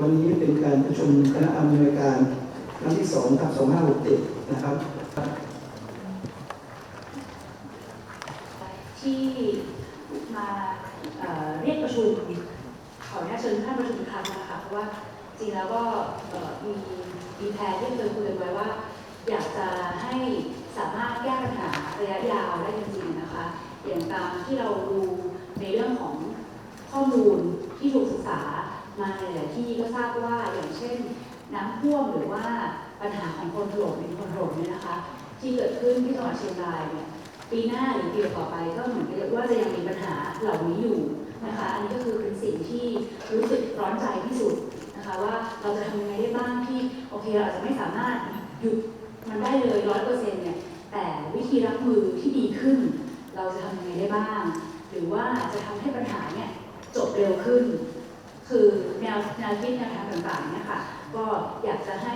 วันนี้เป็นการประชุมคณะอำนวยการครั้งที่สองทับ2567นะครับ ที่มาเอ่อเรียกประชุมขออนุญาตเชิญท่านประชุมอีกครั้งนะคะเพราะว่าจริงแล้วก็เอ่อมีมีแพลนที่เคยคุยกันไว้ว่า อยากจะให้สามารถแก้ปัญหาระยะยาวได้จริงๆนะคะ อย่างตามที่เราดูในเรื่องของข้อมูลที่ถูกศึกษา มาหลายที่ก็ทราบว่าอย่างเช่น น้ำท่วมหรือว่าปัญหาของคนถล่มเป็นคนถล่มเนี่ยนะคะ ที่เกิดขึ้นที่จังหวัดเชียงรายเนี่ยปีหน้าหรือปีต่อไปก็เหมือนกับว่าจะยังมีปัญหาเหล่านี้อยู่นะคะ อันนี้ก็คือเป็นสิ่งที่รู้สึกร้อนใจที่สุดนะคะว่าเราจะทำยังไงได้บ้างที่โอเคเราอาจจะไม่สามารถหยุดมันได้เลยร้อยเปอร์เซ็นต์เนี่ยแต่วิธีรับมือที่ดีขึ้น เราจะทำยังไงได้บ้าง หรือว่าจะทำให้ปัญหาเนี่ยจบเร็วขึ้น คือแนวแนวคิดแนวทางต่างๆเนี่ยค่ะก็อยากจะให้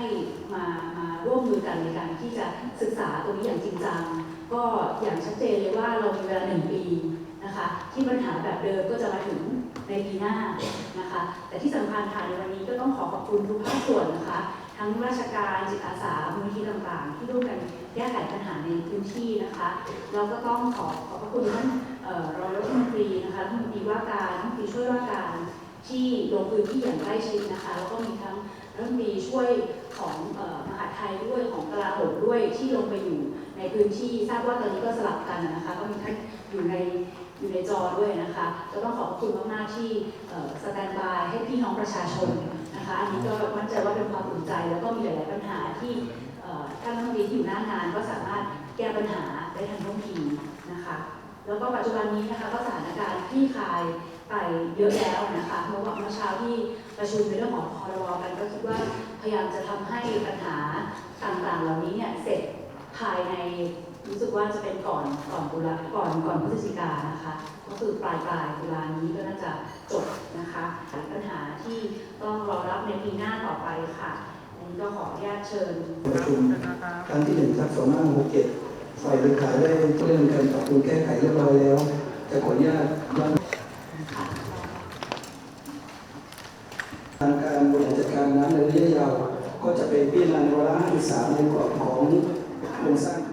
มามาร่วมมือกันในการที่จะศึกษาตรงนี้อย่างจริงจังก็อย่างชัดเจนเลยว่าเรามีเวลาหนึ่งปีนะคะที่ปัญหาแบบเดิมก็จะมาถึงในปีหน้านะคะ แต่ที่สำคัญค่ะในวันนี้ก็ต้องขอขอบคุณทุกภาคส่วนนะคะ ทั้งราชการจิตอาสามูลนิธิต่างๆ ที่ร่วมกันแก้ไขปัญหาในพื้นที่นะคะเราก็ต้องขอขอบพระคุณท่านรองรัฐมนตรีนะคะรัฐมนตรีว่าการรัฐมนตรีช่วยว่าการ ที่ลงพื้นที่อย่างใกล้ชิดนะคะ แล้วก็มีทั้งรัฐมนตรีช่วยของออมหาไทยด้วยของกลาโหมด้วยที่ลงไปอยู่ในพื้นที่ทราบว่าตอนนี้ก็สลับกันนะคะ ก็มีท่านอยู่ในอยู่ในจอด้วยนะคะก็ต้องขอบคุณมากๆที่สแตนบายให้พี่น้องประชาชนนะคะอันนี้ก็มั่นใจว่าเป็นความอุ่นใจ แล้วก็มีหลาย ๆ ปัญหาที่ท่านรัฐมนตรีที่อยู่หน้างานก็สามารถแก้ปัญหาได้ทันท่วงทีนะคะ แล้วก็ปัจจุบันนี้นะคะก็สถานการณ์คลี่คลาย ไปเยอะแล้วนะคะเมื่อวันเมื่อเช้าที่ประชุมในเรื่องของพรบกันก็คิดว่าพยายามจะทำให้ปัญหาต่างๆ เหล่านี้เนี่ยเสร็จภายในรู้สึกว่าจะเป็นก่อนก่อนตุลาก่อนก่อนพฤศจิกานะคะ ก็คือปลายปลายตุลานี้ก็น่าจะจบนะคะปัญหาที่ต้องรอรับในปีหน้าต่อไปค่ะอันนี้ก็ขออนุญาตเชิญประชุมครั้งที่หนึ่งทับ2567ฝ่ายบริหารได้เริ่มการปรับปรุงแก้ไขเรียบร้อยแล้ว จะขออนุญาตย้อนทางการบริหารจัดการน้ำในระยะยาวก็จะไปพิจารณาในวาระที่สามในกรอบของโครงสร้าง